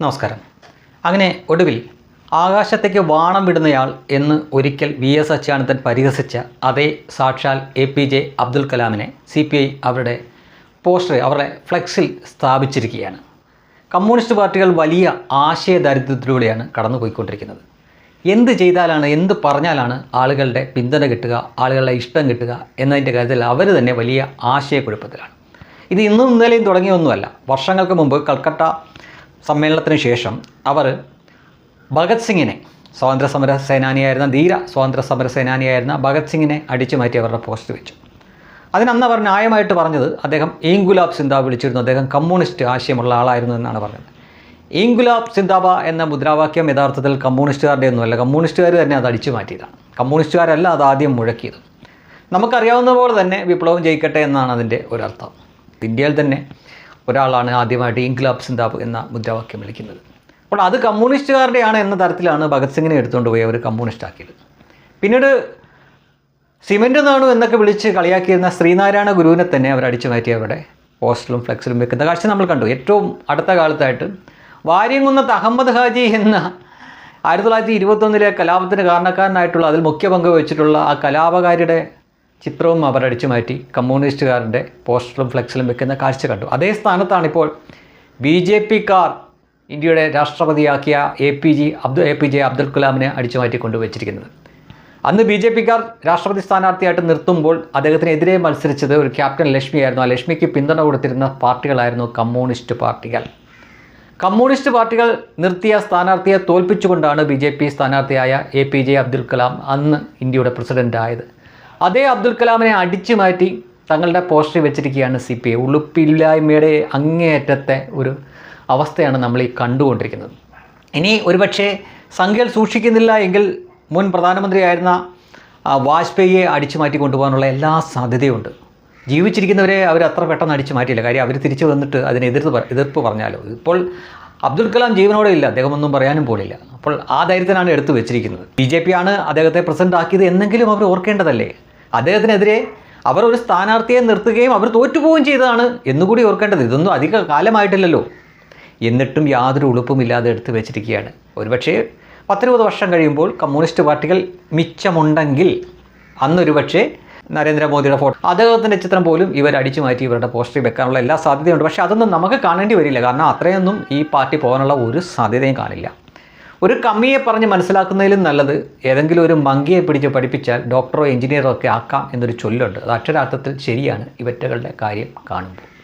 നമസ്കാരം. അങ്ങനെ ഒടുവിൽ ആകാശത്തേക്ക് വാണം വിടുന്നയാൾ എന്ന് ഒരിക്കൽ വി എസ് അച്യുതാനന്ദൻ പരിഹസിച്ച അതേ സാക്ഷാൽ എ പി ജെ അബ്ദുൽ കലാമിനെ സി പി ഐ അവരുടെ പോസ്റ്റർ അവരുടെ ഫ്ലെക്സിൽ സ്ഥാപിച്ചിരിക്കുകയാണ്. കമ്മ്യൂണിസ്റ്റ് പാർട്ടികൾ വലിയ ആശയ ദാരിദ്ര്യത്തിലൂടെയാണ് കടന്നുപോയിക്കൊണ്ടിരിക്കുന്നത്. എന്ത് ചെയ്താലാണ് എന്ത് പറഞ്ഞാലാണ് ആളുകളുടെ പിന്തുണ കിട്ടുക ആളുകളുടെ ഇഷ്ടം കിട്ടുക എന്നതിന്റെ കാര്യത്തിൽ അവർ തന്നെ വലിയ ആശയക്കുഴപ്പത്തിലാണ്. ഇത് ഇന്നും ഇന്നലെയും തുടങ്ങിയൊന്നുമല്ല. വർഷങ്ങൾക്ക് മുമ്പ് കൽക്കട്ട സമ്മേളനത്തിന് ശേഷം അവർ ഭഗത് സിംഗിനെ സ്വാതന്ത്ര്യ സമര സേനാനിയായിരുന്ന ധീര സ്വാതന്ത്ര്യ സമര സേനാനിയായിരുന്ന ഭഗത് സിംഗിനെ അടിച്ചു മാറ്റി അവരുടെ പോസ്റ്റ് വെച്ചു. അതിനന്ന് അവർ ന്യായമായിട്ട് പറഞ്ഞത് അദ്ദേഹം ഈങ്കുലാബ് സിന്ദാബ് വിളിച്ചിരുന്നു. അദ്ദേഹം കമ്മ്യൂണിസ്റ്റ് ആശയമുള്ള ആളായിരുന്നു എന്നാണ് പറഞ്ഞത്. ഈങ്കുലാബ് സിന്ദാബ എന്ന മുദ്രാവാക്യം യഥാർത്ഥത്തിൽ കമ്മ്യൂണിസ്റ്റുകാരുടെ ഒന്നുമല്ല. കമ്മ്യൂണിസ്റ്റുകാർ തന്നെ അത് അടിച്ചു മാറ്റിയതാണ്. കമ്മ്യൂണിസ്റ്റുകാരല്ല അത് ആദ്യം മുഴക്കിയത്. നമുക്കറിയാവുന്ന പോലെ തന്നെ വിപ്ലവം ജയിക്കട്ടെ എന്നാണ് അതിന്റെ ഒരർത്ഥം ഇന്ത്യയിൽ തന്നെ ഒരാളാണ് ആദ്യമായിട്ട് ഇൻക്ലാബ് സിന്താബ് എന്ന മുദ്രാവാക്യം വിളിക്കുന്നത്. അപ്പോൾ അത് കമ്മ്യൂണിസ്റ്റുകാരുടെയാണ് എന്ന തരത്തിലാണ് ഭഗത് സിംഗിനെ എടുത്തുകൊണ്ട് പോയി അവർ കമ്മ്യൂണിസ്റ്റ് ആക്കിയത് പിന്നീട് സിമന്റ് നാണു എന്നൊക്കെ വിളിച്ച് കളിയാക്കിയിരുന്ന ശ്രീനാരായണ ഗുരുവിനെ തന്നെ അവർ അടിച്ചു മാറ്റി അവരുടെ പോസ്റ്റിലും ഫ്ലെക്സിലും വെക്കുന്ന കാഴ്ച നമ്മൾ കണ്ടു. ഏറ്റവും അടുത്ത കാലത്തായിട്ട് വാര്യംകുന്നത്ത് അഹമ്മദ് ഹാജി എന്ന ആയിരത്തി തൊള്ളായിരത്തി ഇരുപത്തൊന്നിലെ കലാപത്തിന് കാരണക്കാരനായിട്ടുള്ള അതിൽ മുഖ്യ പങ്ക് വഹിച്ചിട്ടുള്ള ആ കലാപകാരിയുടെ ചിത്രവും അവർ അടിച്ചു മാറ്റി കമ്മ്യൂണിസ്റ്റുകാരുടെ പോസ്റ്ററും ഫ്ലെക്സിലും വെക്കുന്ന കാഴ്ച കണ്ടു. അതേ സ്ഥാനത്താണ് ഇപ്പോൾ ബി ജെ പിക്കാർ ഇന്ത്യയുടെ രാഷ്ട്രപതിയാക്കിയ A P G Abdul A P J Abdul കലാമിനെ അടിച്ചു മാറ്റി കൊണ്ടുവച്ചിരിക്കുന്നത്. അന്ന് ബി ജെ പിക്കാർ രാഷ്ട്രപതി സ്ഥാനാർത്ഥിയായിട്ട് നിർത്തുമ്പോൾ അദ്ദേഹത്തിനെതിരെ മത്സരിച്ചത് ഒരു ക്യാപ്റ്റൻ ലക്ഷ്മിയായിരുന്നു ആ ലക്ഷ്മിക്ക് പിന്തുണ കൊടുത്തിരുന്ന പാർട്ടികളായിരുന്നു കമ്മ്യൂണിസ്റ്റ് പാർട്ടികൾ. കമ്മ്യൂണിസ്റ്റ് പാർട്ടികൾ നിർത്തിയ സ്ഥാനാർത്ഥിയെ തോൽപ്പിച്ചുകൊണ്ടാണ് B J P സ്ഥാനാർത്ഥിയായ A P J Abdul Kalam അന്ന് ഇന്ത്യയുടെ പ്രസിഡന്റായത് അതേ അബ്ദുൽ കലാമിനെ അടിച്ചു മാറ്റി തങ്ങളുടെ പോസ്റ്ററിൽ വെച്ചിരിക്കുകയാണ് സി പി ഐ. ഉളുപ്പില്ലായ്മയുടെ അങ്ങേയറ്റത്തെ ഒരു അവസ്ഥയാണ് നമ്മൾ ഈ കണ്ടുകൊണ്ടിരിക്കുന്നത്. ഇനി ഒരുപക്ഷെ സംഖ്യകൾ സൂക്ഷിക്കുന്നില്ല എങ്കിൽ മുൻ പ്രധാനമന്ത്രിയായിരുന്ന വാജ്പേയിയെ അടിച്ചു മാറ്റി കൊണ്ടുപോകാനുള്ള എല്ലാ സാധ്യതയുമുണ്ട് ജീവിച്ചിരിക്കുന്നവരെ അവർ അത്ര പെട്ടെന്ന് അടിച്ചു മാറ്റിയില്ല. കാര്യം അവർ തിരിച്ചു വന്നിട്ട് അതിനെതിർത്ത് എതിർപ്പ് പറഞ്ഞാലോ? ഇപ്പോൾ അബ്ദുൽ കലാം ജീവനോടെ ഇല്ല. അദ്ദേഹം ഒന്നും പറയാനും പോലില്ല. അപ്പോൾ ആ ധൈര്യത്തിനാണ് എടുത്തു വെച്ചിരിക്കുന്നത്. ബി ജെ പി ആണ് അദ്ദേഹത്തെ പ്രസിഡന്റ് ആക്കിയത് എന്നെങ്കിലും അവർ ഓർക്കേണ്ടതല്ലേ? അദ്ദേഹത്തിനെതിരെ അവർ ഒരു സ്ഥാനാർത്ഥിയെ നിർത്തുകയും അവർ തോറ്റുപോവുകയും ചെയ്തതാണ് എന്നുകൂടി ഓർക്കേണ്ടത്. ഇതൊന്നും അധിക കാലമായിട്ടില്ലല്ലോ. എന്നിട്ടും യാതൊരു ഉളുപ്പുമില്ലാതെ എടുത്തു വെച്ചിരിക്കുകയാണ്. ഒരുപക്ഷേ പത്തിരുപത് വർഷം കഴിയുമ്പോൾ കമ്മ്യൂണിസ്റ്റ് പാർട്ടികൾ മിച്ചമുണ്ടെങ്കിൽ അന്നൊരു പക്ഷേ നരേന്ദ്രമോദിയുടെ ഫോട്ടോ അദ്ദേഹത്തിന്റെ ചിത്രം പോലും ഇവർ അടിച്ചു മാറ്റി ഇവരുടെ പോസ്റ്ററിൽ വെക്കാനുള്ള എല്ലാ സാധ്യതയുണ്ട്. പക്ഷേ അതൊന്നും നമുക്ക് കാണേണ്ടി വരില്ല. കാരണം അത്രയൊന്നും ഈ പാർട്ടി പോകാനുള്ള ഒരു സാധ്യതയും കാണില്ല. ഒരു കമ്മിയെ പറഞ്ഞ് മനസ്സിലാക്കുന്നതിലും നല്ലത് ഏതെങ്കിലും ഒരു മങ്കിയെ പിടിച്ച് പഠിപ്പിച്ചാൽ ഡോക്ടറോ എഞ്ചിനീയറോ ഒക്കെ ആക്കാം എന്നൊരു ചൊല്ലുണ്ട്. അത് അക്ഷരാർത്ഥത്തിൽ ശരിയാണ്. ഇവറ്റകളുടെ കാര്യം കാണുമ്പോൾ.